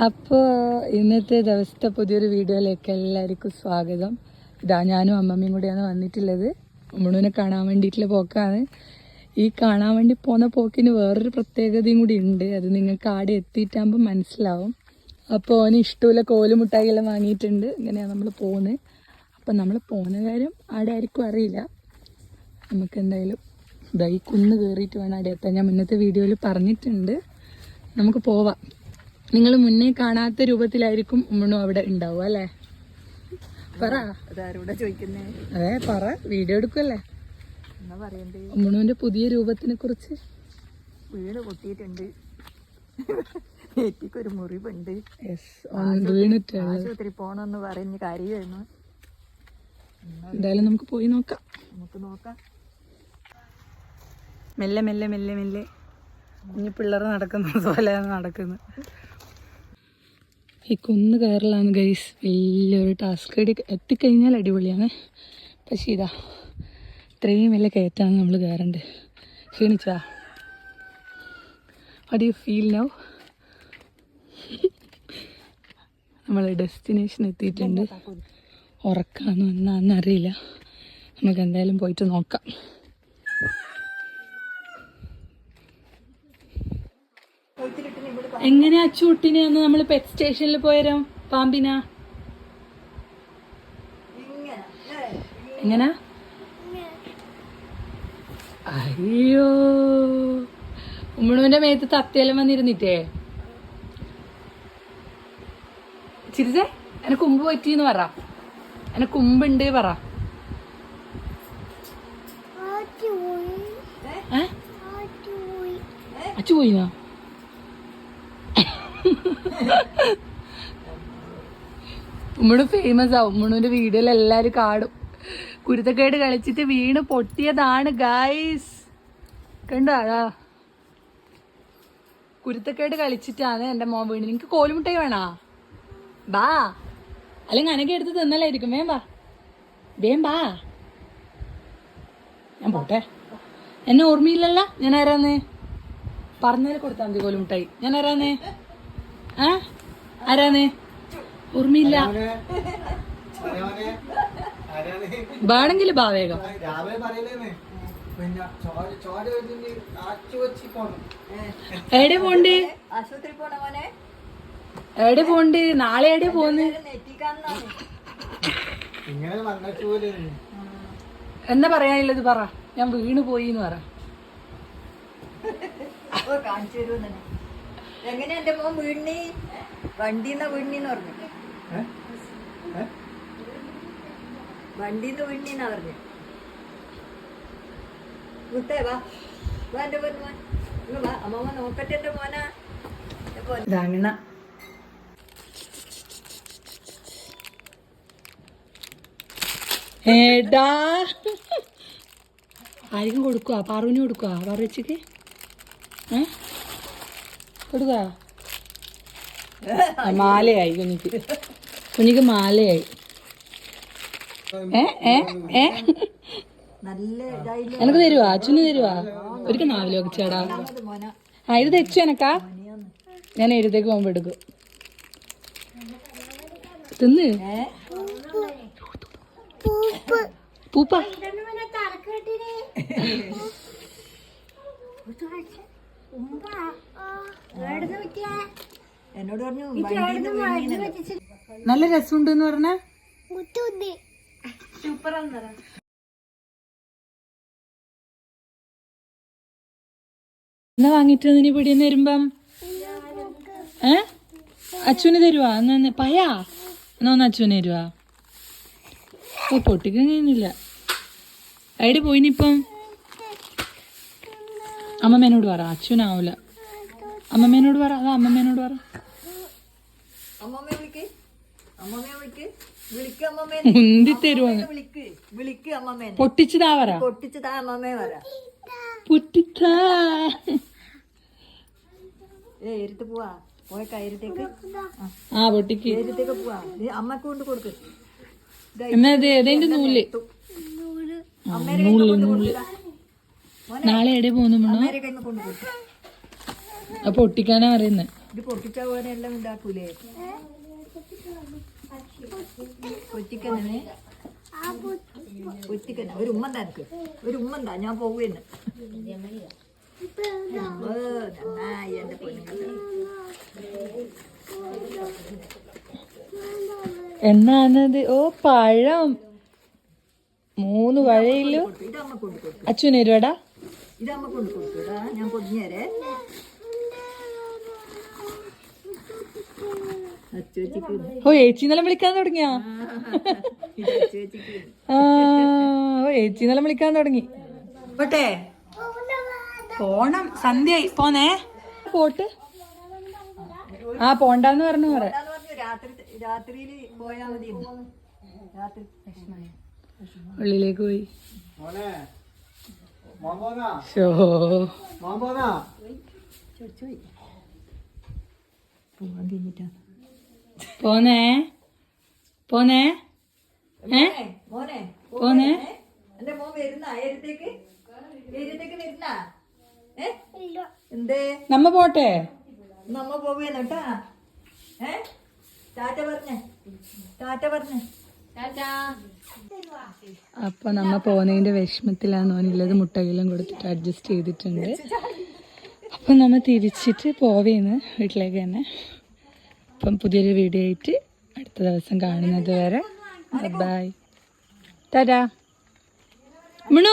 അപ്പോൾ ഇന്നത്തെ ദിവസത്തെ പുതിയൊരു വീഡിയോയിലേക്ക് എല്ലാവർക്കും സ്വാഗതം. ഇതാ ഞാനും അമ്മമ്മയും കൂടിയാണ് വന്നിട്ടുള്ളത്. ഉമ്മണൂനെ കാണാൻ വേണ്ടിയിട്ടുള്ള പോക്കാണ്. ഈ കാണാൻ വേണ്ടി പോകുന്ന പോക്കിന് വേറൊരു പ്രത്യേകതയും കൂടി ഉണ്ട്. അത് നിങ്ങൾക്ക് ആടെ എത്തിയിട്ടാകുമ്പോൾ മനസ്സിലാവും. അപ്പോൾ അവന് ഇഷ്ടമുള്ള കോലുമുട്ടായികളെ വാങ്ങിയിട്ടുണ്ട്. ഇങ്ങനെയാണ് നമ്മൾ പോകുന്നത് അപ്പം നമ്മൾ പോകുന്ന കാര്യം ആടെ ആർക്കും അറിയില്ല. നമുക്ക് എന്തായാലും ഇതായി കുന്ന് കയറിയിട്ട് വേണം അവിടെ എത്താൻ. ഞാൻ മുന്നത്തെ വീഡിയോയിൽ പറഞ്ഞിട്ടുണ്ട്. നമുക്ക് പോവാം. നിങ്ങൾ മുന്നേ കാണാത്ത രൂപത്തിലായിരിക്കും ഉമ്മണു അവിടെ ഉണ്ടാവും അല്ലേ? പറ. അതെ പറ. വീഡിയോ എടുക്കല്ലേ ഉമ്മണുവിന്റെ പുതിയ രൂപത്തിനെ കുറിച്ച്. വീട് പൊട്ടിയിട്ടുണ്ട്. മുറിവുണ്ട്. ആശുപത്രി പറഞ്ഞ് എന്തായാലും നമുക്ക് പോയി നോക്കാം. നമുക്ക് നോക്കാം. മെല്ലെ മെല്ലെ മെല്ലെ മെല്ലെ. കുഞ്ഞു പിള്ളേർ നടക്കുന്നത് പോലെ നടക്കുന്നത്. ഈ കുന്ന് കയറലാണ് ഗൈസ് വലിയൊരു ടാസ്ക് എടി എത്തിക്കഴിഞ്ഞാൽ അടിപൊളിയാണ്. പക്ഷേ ഇതാ ഇത്രയും വലിയ കയറ്റാണ് നമ്മൾ കയറേണ്ടത് ക്ഷീണിച്ചാ? വട്ട് യു ഫീൽ നൗ നമ്മൾ ഡെസ്റ്റിനേഷൻ എത്തിയിട്ടുണ്ട്. ഉറക്കാന്ന് എന്നാന്നറിയില്ല നമുക്ക് എന്തായാലും പോയിട്ട് നോക്കാം. എങ്ങനെ അച്ചുകുട്ടിനെ ഒന്ന് നമ്മൾ പെറ്റ് സ്റ്റേഷനിൽ പോയരം? പാമ്പിന? എങ്ങനാ? അയ്യോ. ഉമ്മണുവിന്റെ മേത്ത് തത്തയെല്ലാം വന്നിരുന്നിട്ടേ. ചിരിച്ചേ എന്നെ കുമ്പ് പറ്റിന്ന് പറ. എന്നെ കുമ്പുണ്ട് പറ. അച്ചു പോയിന്നോ ഉമ്മണു ഫേമസ് ആവും. ഉമ്മണുവിന്റെ വീഡിയോയിൽ എല്ലാരും കാടും കുരുത്തക്കേട് കളിച്ചിട്ട് വീണ് പൊട്ടിയതാണ് ഗായ്സ് കണ്ടോ അതാ? കുരുത്തക്കേട് കളിച്ചിട്ടാണ് എന്റെ മോൻ വീണ്. നിനക്ക് കോലുമുട്ടായി വേണോ? ബാ. അല്ലെങ്കിൽ അനക്കെ എടുത്ത് തിന്നലായിരിക്കും. വേം ബാ. വേം ബാ. ഞാൻ പോട്ടെ. എന്നെ ഓർമ്മയില്ലല്ലോ? ഞാൻ ആരാന്ന്? പറഞ്ഞാൽ കൊടുത്താൽ മതി കോലുമുട്ടായി. ഞാൻ ആരാന്ന്? ആ? ആരാന്ന്? ഓർമ്മയില്ല വേണമെങ്കിൽ ഭാവേഗം എവിടെ പോണ്ട്? ആശുപത്രി പോണ മോനെ. എവിടെ പോണ്ട്? നാളെ എവിടെ പോന്ന്? എന്താ പറയാനുള്ളത് പറ. ഞാൻ വീണു പോയി എന്ന് പറ. ഓ കാണിച്ചു തരുമെന്നെ എങ്ങനെ എന്റെ മോൻ വീണ്ണി വണ്ടിന്ന് വീണ്ണിന്ന് പറഞ്ഞു. വണ്ടിന്ന് വീണ്ണിന്നാ പറഞ്ഞു. മുത്തേ വാ. വാ എന്റെ പൊന്നു മോൻ. ഇങ്ങ് വാ. അമ്മമ്മ നോക്കട്ടെ എന്റെ മോനാ. എന്റെ പൊന്നു. ഇതങ്ങണ ഏടാ. ആർക്കും കൊടുക്കുക പാറുവിന് കൊടുക്കുക പാറുവച്ചിക്ക് ഏ? കൊടുക്കുക മാലയായി കുഞ്ഞിക്ക് കുഞ്ഞിക്ക് മാലയായി. ഏ ഏ ഏ? നല്ല ഇതായില്ലേ എനക്ക് തരുവാ? അച്ഛന് തരുവാ? ഒരിക്കൽ നാവിലെ വെച്ചേടാ ആ ഇത് തെച്ചു എനക്കാ? ഞാൻ എഴുതേക്ക് പോകുമ്പോ എടുക്കും. തിന്ന്? പൂപ്പ. എന്നോട് പറഞ്ഞു നല്ല രസമുണ്ട് എന്ന് പറഞ്ഞ എന്നാ വാങ്ങിട്ട് നീ പിടിയെന്ന് വരുമ്പം? ഏ? അച്ഛന് തരുവാ? എന്നാ പയാ? എന്നാ ഒന്ന് അച്ഛന് തരുവാ? ഓ പൊട്ടിക്കാൻ കഴിയുന്നില്ല എവിടെ പോയിനിപ്പം അമ്മമ്മേനോട് പറ. അച്ഛനാവൂല. അമ്മമ്മേനോട് പറ. അതാ അമ്മമ്മേനോട് പറ അമ്മമ്മയെ വിളിക്ക് അമ്മമ്മയെ വിളിക്ക് വിളിക്ക് അമ്മമ്മേ മുന്തി തരുവാന്ന് വിളിക്ക്. വിളിക്ക് അമ്മമ്മേനെ. പൊട്ടിച്ചതാ പറ. പൊട്ടിച്ച് താ അമ്മമ്മേ വര പൊട്ടിച്ചാ ഏ ഇരുത്ത് പോവാ. പോയ ആ. പൊട്ടിക്ക്. പോവാ. നീ അമ്മയ്ക്ക് കൊണ്ട് കൊടുക്ക്. ദാ എന്നാ ഇത് നൂൽ? നൂൽ. നൂൽ നാളെ എവിടെ പോകുന്നു പൊട്ടിക്കാനാ പറയുന്നത് ഇത് പൊട്ടിച്ചാ പോലെ എല്ലാം ഉണ്ടാക്കൂലേ പൊറ്റിക്കന്നെ പൊറ്റിക്കന്നെ ഒരു ഉമ്മ എനിക്ക്. ഒരു ഉമ്മ എന്താ ഞാൻ പോവുകയെന്ന് നന്നായി എന്നാണത്? ഓ പഴം. മൂന്ന് വഴയിലും. അച്ഛനേരുവാടാ? ഇതമ്മ കൊണ്ട് കൊടുക്കൂടാ ഞാൻ പൊടിഞ്ഞേരെ ഓ ഏച്ചി നിലം വിളിക്കാൻ തുടങ്ങിയാ? ഓ ഏച്ചി നിലം വിളിക്കാൻ തുടങ്ങി. പോട്ടെ. പോണം. സന്ധ്യയായി. പോന്നേ. പോട്ട്. ആ പോണ്ടെന്ന് പറഞ്ഞു പറ രാത്രി രാത്രിയിൽ പോയാ മതി രാത്രി വിഷമമായ. ഉള്ളിലേക്ക് പോയി. ഷോ പോവാൻ കഴിഞ്ഞിട്ടാണ് പോന്നേ. പോന്നേ. ഏ? പോന്നേ. എന്റെ മോൻ വരുന്ന ഏരത്തേക്ക് ഏരത്തേക്ക് വരുന്ന. എന്തേ? നമ്മ പോട്ടെ. നമ്മ പോവേന്ന് കേട്ടാ. ഏ? ടാറ്റ പറഞ്ഞേ. ടാറ്റ പറഞ്ഞേ. അപ്പൊ നമ്മ പോകുന്നതിന്റെ വിഷമത്തിലാന്ന് തോന്നിയുള്ളത് മുട്ടകെല്ലാം കൊടുത്തിട്ട് അഡ്ജസ്റ്റ് ചെയ്തിട്ടുണ്ട്. അപ്പൊ നമ്മ തിരിച്ചിട്ട് പോവേന്ന് വീട്ടിലേക്ക് തന്നെ. അപ്പം പുതിയൊരു വീഡിയോ ആയിട്ട് അടുത്ത ദിവസം കാണുന്നത് വരെ. ബൈ തരാ മിണു.